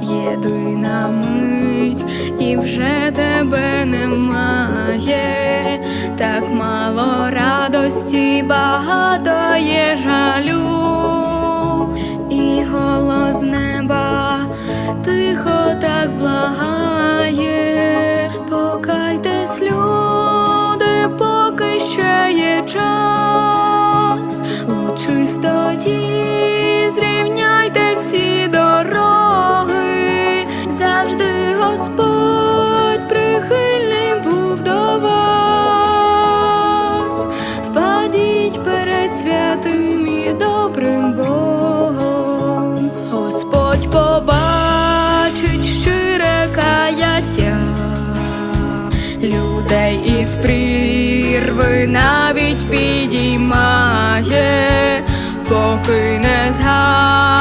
єдина мить, і вже тебе немає, так мало радості, багато є жалю. побачить щире каяття людей із прірви навіть підіймає, поки не згадає.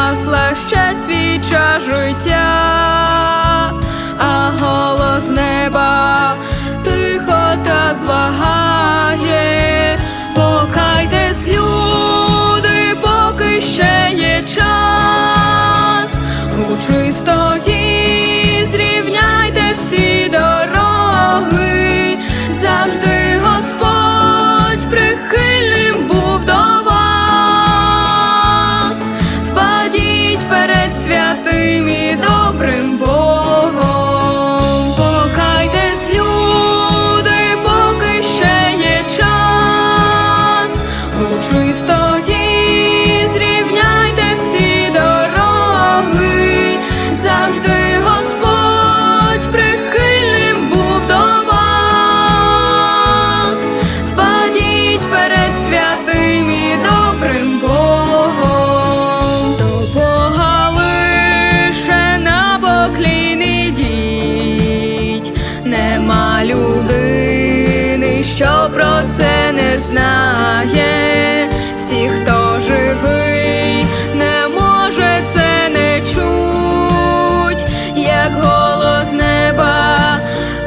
людини, що про це не знає, всі, хто живий, не може це не чуть, як голос неба,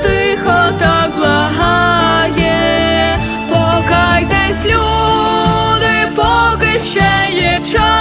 тихо так благає, покайтесь, люди, поки ще є час.